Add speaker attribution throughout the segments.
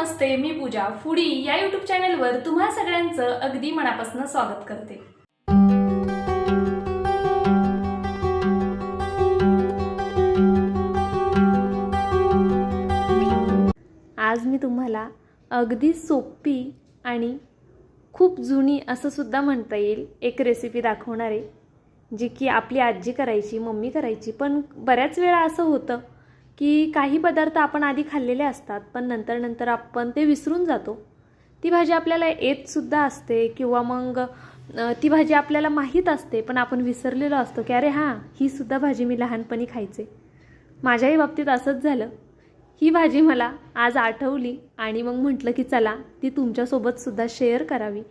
Speaker 1: नमस्ते मी पूजा foodie या YouTube चॅनलवर तुम्हा सगळ्यांचं अगदी मनापासून स्वागत करते.
Speaker 2: आज मी तुम्हाला अगदी सोपी आणि खूप जुनी असं सुद्धा म्हणता येईल एक रेसिपी दाखवणार आहे जी की आपली आजी करायची मम्मी करायची पण बऱ्याच वेळा असं होतं की काही पदार्थ आपण आधी खाल्लेले असतात पण नंतर नंतर आपण ते विसरून जातो. ती भाजी आपल्याला येतसुद्धा असते किंवा मग ती भाजी आपल्याला माहीत असते पण आपण विसरलेलो असतो की अरे हां ही सुद्धा भाजी मी लहानपणी खायचे. माझ्याही बाबतीत असंच झालं. ही भाजी मला आज आठवली आणि मग म्हटलं की चला ती तुमच्यासोबतसुद्धा शेअर करावी.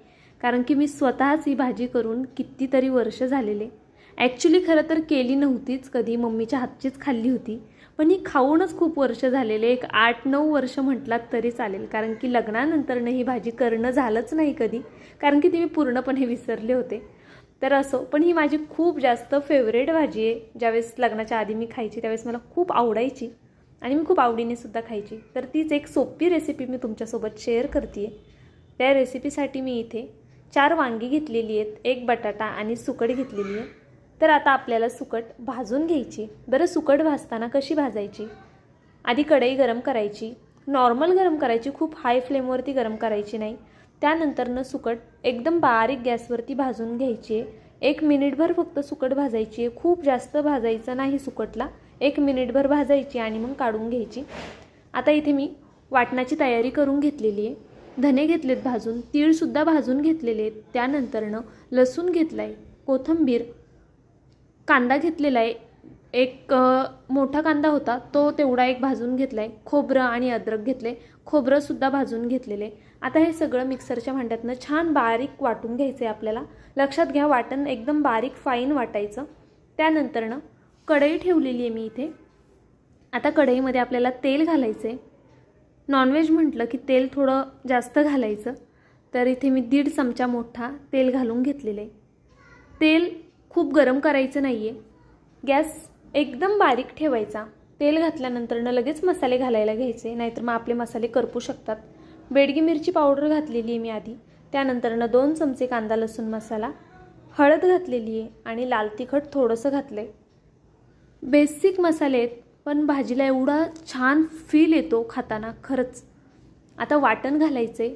Speaker 2: कारण की मी स्वतःच ही भाजी करून कितीतरी वर्ष झालेले. ॲक्च्युली खरं तर केली नव्हतीच कधी मम्मीच्या हातचीच खाल्ली होती. पण ही खाऊनच खूप वर्ष झालेले एक आठ नऊ वर्ष म्हटलात तरी चालेल. कारण की लग्नानंतरनं ही भाजी करणं झालंच नाही कधी. कारण की ती मी पूर्णपणे विसरले होते. तर असो पण ही माझी खूप जास्त फेवरेट भाजी आहे. ज्यावेळेस लग्नाच्या आधी मी खायची त्यावेळेस मला खूप आवडायची. आणि मी खूप आवडीने सुद्धा खायची. तर तीच एक सोपी रेसिपी मी तुमच्यासोबत शेअर करते त्या रेसिपीसाठी मी इथे चार वांगी घेतलेली आहेत. एक बटाटा आणि सुकट घेतलेली आहे. तर आता आपल्याला सुकट भाजून घ्यायची. बरं सुकट भाजताना कशी भाजायची? आधी कढई गरम करायची. नॉर्मल गरम करायची खूप हाय फ्लेमवरती गरम करायची नाही. त्यानंतरनं सुकट एकदम बारीक गॅसवरती भाजून घ्यायची. आहे एक मिनिटभर फक्त सुकट भाजायची. आहे खूप जास्त भाजायचं नाही सुकटला. एक मिनिटभर भाजायची आणि मग काढून घ्यायची. आता इथे मी वाटणाची तयारी करून घेतलेली आहे. धने घेतलेत भाजून तीळसुद्धा भाजून घेतलेले आहेत. त्यानंतरनं लसूण घेतला आहे कोथंबीर कांदा घेतलेला आहे. एक मोठा कांदा होता तो तेवढा एक भाजून घेतला आहे खोबरं आणि अद्रक घेतले. खोबरंसुद्धा भाजून घेतलेले. आहे. आता हे सगळं मिक्सरच्या भांड्यातनं छान बारीक वाटून घ्यायचं आहे आपल्याला. लक्षात घ्या वाटण एकदम बारीक फाईन वाटायचं. त्यानंतरनं कढई ठेवलेली आहे मी इथे. आता कढईमध्ये आपल्याला तेल घालायचं आहे नॉनव्हेज म्हटलं की तेल थोडं जास्त घालायचं. तर इथे मी दीड चमचा मोठा तेल घालून घेतलेलं आहे. तेल खूप गरम करायचं नाही आहे गॅस एकदम बारीक ठेवायचा. तेल घातल्यानंतरनं लगेच मसाले घालायला घ्यायचे नाहीतर मग आपले मसाले करपू शकतात. बेडगी मिरची पावडर घातलेली आहे मी आधी. त्यानंतरनं दोन चमचे कांदा लसूण मसाला हळद घातलेली आहे आणि लाल तिखट थोडंसं घातलं आहे बेसिक मसाले आहेत पण भाजीला एवढा छान फील येतो खाताना खरंच. आता वाटण घालायचं आहे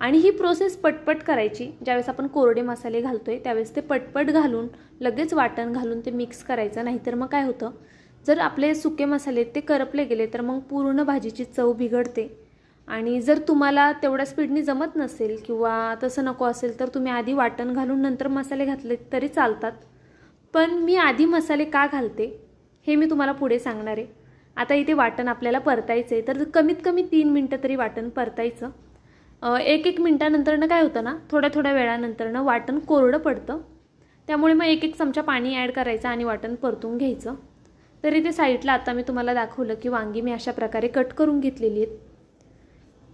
Speaker 2: आणि ही प्रोसेस पटपट करायची. ज्यावेळेस आपण कोरडे मसाले घालतोय त्यावेळेस ते पटपट घालून लगेच वाटण घालून ते मिक्स करायचं. नाहीतर मग काय होतं? जर आपले सुके मसाले ते करपले गेले तर मग पूर्ण भाजीची चव बिघडते. आणि जर तुम्हाला तेवढ्या स्पीडनी जमत नसेल किंवा तसं नको असेल तर तुम्ही आधी वाटण घालून नंतर मसाले घातले तरी चालतात. पण मी आधी मसाले का घालते? हे मी तुम्हाला पुढे सांगणार आहे. आता इथे वाटण आपल्याला परतायचं आहे तर कमीत कमी तीन मिनटं तरी वाटण परतायचं. एक एक मिनटानंतरनं काय होतं ना थोड्या थोड्या वेळानंतरनं वाटण कोरडं पडतं. त्यामुळे मग एक एक चमचा पाणी ॲड करायचं आणि वाटण परतून घ्यायचं. तरी ते साईडला आता मी तुम्हाला दाखवलं की वांगी मी अशा प्रकारे कट करून घेतलेली आहेत.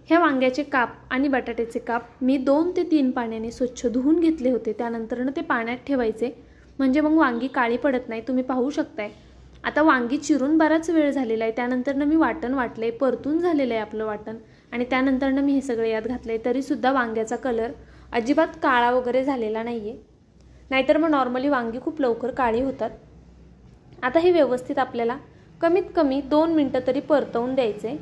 Speaker 2: ह्या वांग्याचे काप आणि बटाट्याचे काप मी दोन ते तीन पाण्याने स्वच्छ धुवून घेतले होते. त्यानंतरनं ते पाण्यात ठेवायचे. म्हणजे मग वांगी काळी पडत नाही तुम्ही पाहू शकताय. आता वांगी चिरून बराच वेळ झालेला आहे. त्यानंतरनं मी वाटण वाटलं आहे परतून झालेलं आहे आपलं वाटण. आणि त्यानंतरनं मी हे सगळं यात घातलं आहे तरीसुद्धा वांग्याचा कलर अजिबात काळा वगैरे झालेला नाही आहे नाहीतर मग नॉर्मली वांगी खूप लवकर काळी होतात. आता हे व्यवस्थित आपल्याला कमीत कमी दोन मिनटं तरी परतवून द्यायचे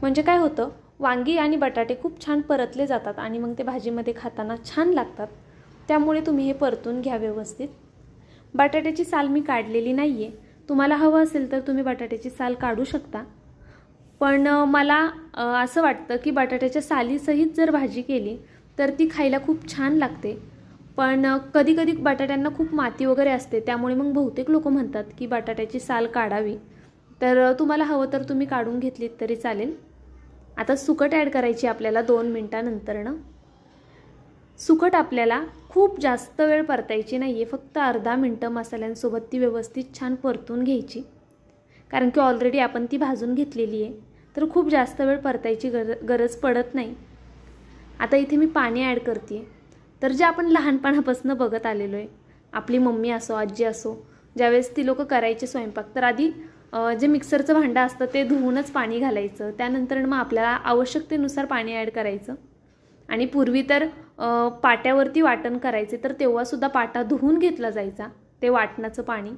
Speaker 2: म्हणजे काय होतं वांगी आणि बटाटे खूप छान परतले जातात आणि मग ते भाजीमध्ये खाताना छान लागतात. त्यामुळे तुम्ही हे परतून घ्या व्यवस्थित. बटाट्याची साल मी काढलेली नाही आहे तुम्हाला हवं असेल तर तुम्ही बटाट्याची साल काढू शकता. पण मला असं वाटतं की बटाट्याच्या सालीसहित जर भाजी केली तर ती खायला खूप छान लागते. पण कधीकधी बटाट्यांना खूप माती वगैरे असते त्यामुळे मग बहुतेक लोक म्हणतात की बटाट्याची साल काढावी. तर तुम्हाला हवं तर तुम्ही काढून घेतलीत तरी चालेल. आता सुकट ॲड करायची आपल्याला दोन मिनटानंतरनं सुकट आपल्याला खूप जास्त वेळ परतायची नाही आहे फक्त अर्धा मिनटं मसाल्यांसोबत ती व्यवस्थित छान परतून घ्यायची. कारण की ऑलरेडी आपण ती भाजून घेतलेली आहे. तर खूप जास्त वेळ परतायची गर गरज पडत नाही. आता इथे मी पाणी ॲड करते तर जे आपण लहानपणापासून बघत आलेलो आहे आपली मम्मी असो आजी असो ज्यावेळेस ती लोकं करायचे स्वयंपाक तर आधी जे मिक्सरचं भांडं असतं ते धुवूनच पाणी घालायचं. त्यानंतर मग आपल्याला आवश्यकतेनुसार पाणी ॲड करायचं. आणि पूर्वी तर पाट्यावरती वाटण करायचे तर तेव्हासुद्धा पाटा धुवून घेतला जायचा ते वाटणाचं पाणी.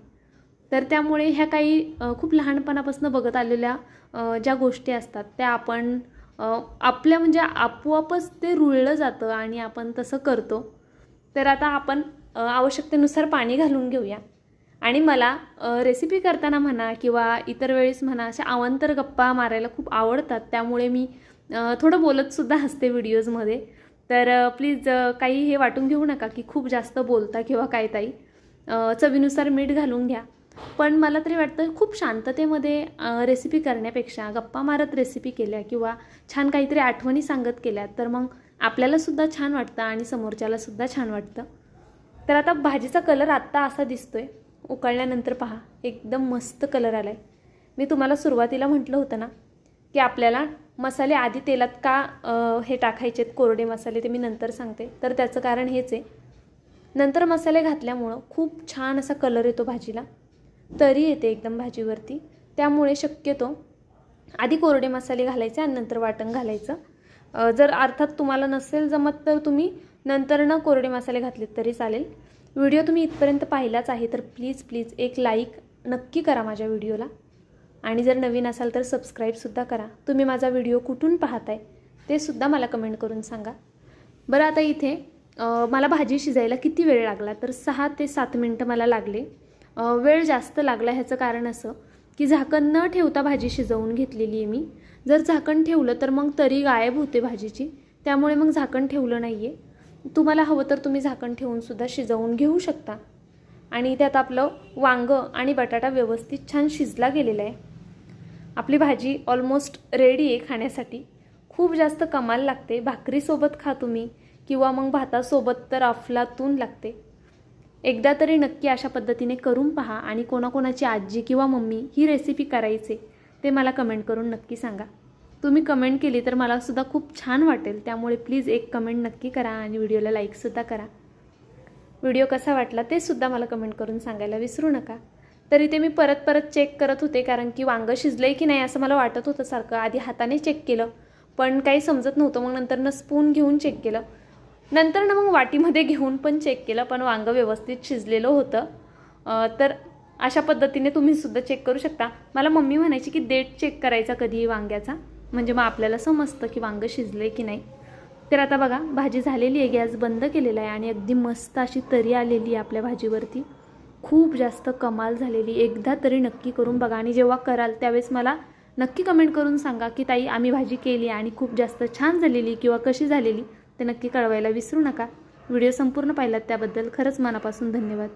Speaker 2: तर त्यामुळे ह्या काही खूप लहानपणापासून बघत आलेल्या ज्या गोष्टी असतात त्या आपण आपल्या म्हणजे आपोआपच ते रुळलं जातं आणि आपण तसं करतो. तर आता आपण आवश्यकतेनुसार पाणी घालून घेऊया. आणि मला रेसिपी करताना म्हणा किंवा इतर वेळेस म्हणा अशा अवांतर गप्पा मारायला खूप आवडतात. त्यामुळे मी थोडं बोलतसुद्धा असते व्हिडिओजमध्ये. तर प्लीज काही हे वाटून घेऊ नका की खूप जास्त बोलता किंवा काय ताई. चवीनुसार मीठ घालून घ्या. पण मला तरी वाटतं खूप शांततेमध्ये रेसिपी करण्यापेक्षा गप्पा मारत रेसिपी केल्या किंवा छान काहीतरी आठवणी सांगत केल्या तर मग आपल्यालासुद्धा छान वाटतं आणि समोरच्यालासुद्धा छान वाटतं. तर आता भाजीचा कलर आत्ता असा दिसतो आहे उकळल्यानंतर पहा एकदम मस्त कलर आला आहे मी तुम्हाला सुरुवातीला म्हटलं होतं ना की आपल्याला मसाले आधी तेलात का हे टाकायचे आहेत कोरडे मसाले ते मी नंतर सांगते. तर त्याचं कारण हेच आहे. नंतर मसाले घातल्यामुळं खूप छान असा कलर येतो भाजीला. तरी येते एकदम भाजीवरती. त्यामुळे शक्यतो आधी कोरडे मसाले घालायचे आणि नंतर वाटण घालायचं. जर अर्थात तुम्हाला नसेल जमत तर तुम्ही नंतर न कोरडे मसाले घातलेत तरी चालेल. व्हिडिओ तुम्ही इथपर्यंत पाहिलाच आहे तर प्लीज प्लीज एक लाईक नक्की करा माझ्या व्हिडिओला. आणि जर नवीन असाल तर सबस्क्राईबसुद्धा करा. तुम्ही माझा व्हिडिओ कुठून पाहताय ते सुद्धा मला कमेंट करून सांगा. बरं आता इथे मला भाजी शिजायला किती वेळ लागला? तर सहा ते सात मिनटं मला लागले. वेळ जास्त लागला ह्याचं कारण असं की झाकण न ठेवता भाजी शिजवून घेतलेली आहे मी. जर झाकण ठेवलं तर मग तरी गायब होते भाजीची. त्यामुळे मग झाकण ठेवलं नाही आहे तुम्हाला हवं तर तुम्ही झाकण ठेवूनसुद्धा शिजवून घेऊ शकता. आणि त्यात आपलं वांगं आणि बटाटा व्यवस्थित छान शिजला गेलेला आहे. आपली भाजी ऑलमोस्ट रेडी आहे खाण्यासाठी. खूप जास्त कमाल लागते. भाकरीसोबत खा तुम्ही. किंवा मग भातासोबत तर अफलातून लागते. एकदा तरी नक्की अशा पद्धतीने करून पहा आणि कोणाकोणाची आजी किंवा मम्मी ही रेसिपी करायचे ते मला कमेंट करून नक्की सांगा. तुम्ही कमेंट केली तर मला सुद्धा खूप छान वाटेल त्यामुळे प्लीज एक कमेंट नक्की करा आणि व्हिडिओला लाईकसुद्धा करा. व्हिडिओ कसा वाटला ते सुद्धा मला कमेंट करून सांगायला विसरू नका. तरी ते मी परत परत चेक करत होते कारण की वांगं शिजलं आहे की नाही असं मला वाटत होतं सारखं. आधी हाताने चेक केलं पण काही समजत नव्हतं. मग नंतर स्पून घेऊन चेक केलं. नंतर ना मग वाटीमध्ये घेऊन पण चेक केलं पण वांगं व्यवस्थित शिजलेलं होतं. तर अशा पद्धतीने तुम्ही सुद्धा चेक करू शकता. मला मम्मी म्हणायची की डेट चेक करायचा कधीही वांग्याचा? म्हणजे मग आपल्याला समजतं की वांगं शिजलं की नाही. तर आता बघा भाजी झालेली आहे गॅस बंद केलेला आहे आणि अगदी मस्त अशी तरी आलेली आहे आपल्या भाजीवरती. खूप जास्त कमाल झालेली एकदा तरी नक्की करून बघा आणि जेव्हा कराल त्यावेळेस मला नक्की कमेंट करून सांगा की ताई आम्ही भाजी केली आणि खूप जास्त छान झालेली किंवा कशी झालेली. ते नक्की कळवायला विसरू नका. व्हिडिओ संपूर्ण पाहिलात त्याबद्दल खरंच मनापासून धन्यवाद.